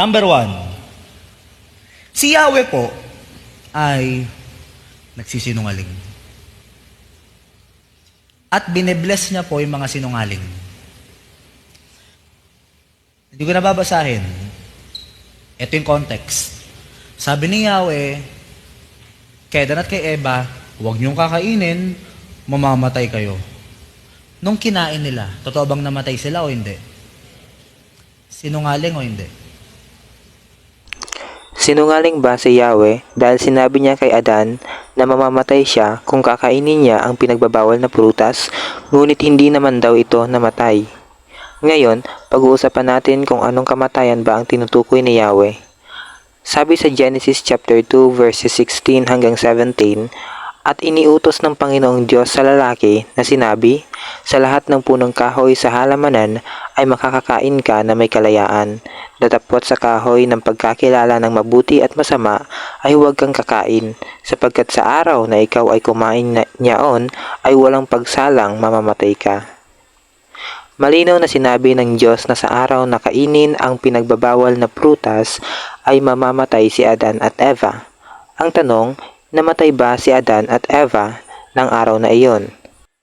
Number one, si Yahweh po ay nagsisinungaling. At binebless niya po yung mga sinungaling. Hindi ko nababasahin. Ito yung context. Sabi ni Yahweh, kay Dan at kay Eva, huwag niyong kakainin, mamamatay kayo. Nung kinain nila, totoo bang namatay sila o hindi? Sinungaling o hindi? Sinungaling ba si Yahweh dahil sinabi niya kay Adan na mamamatay siya kung kakainin niya ang pinagbabawal na prutas, ngunit hindi naman daw ito namatay. Ngayon, pag-uusapan natin kung anong kamatayan ba ang tinutukoy ni Yahweh. Sabi sa Genesis chapter 2 verses 16 hanggang 17, at iniutos ng Panginoong Diyos sa lalaki na sinabi, sa lahat ng punong kahoy sa halamanan ay makakakain ka na may kalayaan. Datapot sa kahoy ng pagkakilala ng mabuti at masama ay huwag kang kakain, sapagkat sa araw na ikaw ay kumain niyaon ay walang pagsalang mamamatay ka. Malinaw na sinabi ng Diyos na sa araw na kainin ang pinagbabawal na prutas ay mamamatay si Adan at Eva. Ang tanong, namatay ba si Adan at Eva ng araw na iyon?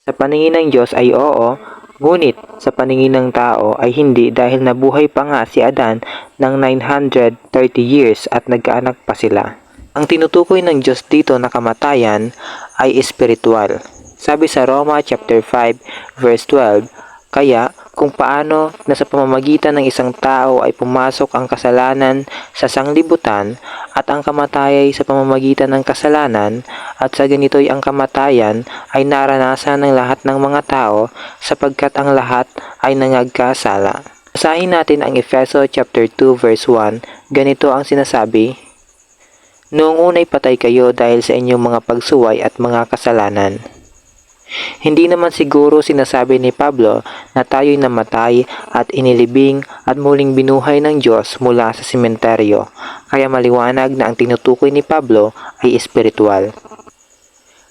Sa paningin ng Diyos ay oo, ngunit sa paningin ng tao ay hindi dahil nabuhay pa nga si Adan ng 930 years at nagkaanak pa sila. Ang tinutukoy ng Diyos dito na kamatayan ay espiritual. Sabi sa Roma chapter 5 verse 12, kaya kung paano na sa pamamagitan ng isang tao ay pumasok ang kasalanan sa sanglibutan at ang kamatay sa pamamagitan ng kasalanan at sa ganito'y ang kamatayan ay naranasan ng lahat ng mga tao sapagkat ang lahat ay nangagkasala. Basahin natin ang Efeso chapter 2 verse 1. Ganito ang sinasabi, Noong unay patay kayo dahil sa inyong mga pagsuway at mga kasalanan. Hindi naman siguro sinasabi ni Pablo na tayo'y namatay at inilibing at muling binuhay ng Diyos mula sa sementeryo, kaya maliwanag na ang tinutukoy ni Pablo ay espiritual.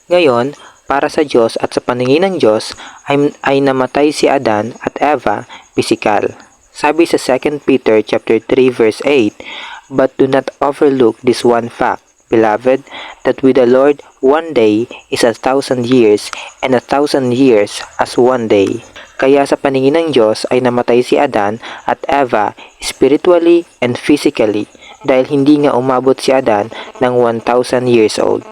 Ngayon, para sa Diyos at sa paningin ng Diyos ay, ay namatay si Adan at Eva pisikal. Sabi sa 2 Peter chapter 3 verse 8, But do not overlook this one fact, beloved, that with the Lord one day is a thousand years, and a thousand years as one day. Kaya sa paningin ng Diyos ay namatay si Adan at Eva spiritually and physically dahil hindi nga umabot si Adan ng 1,000 years old.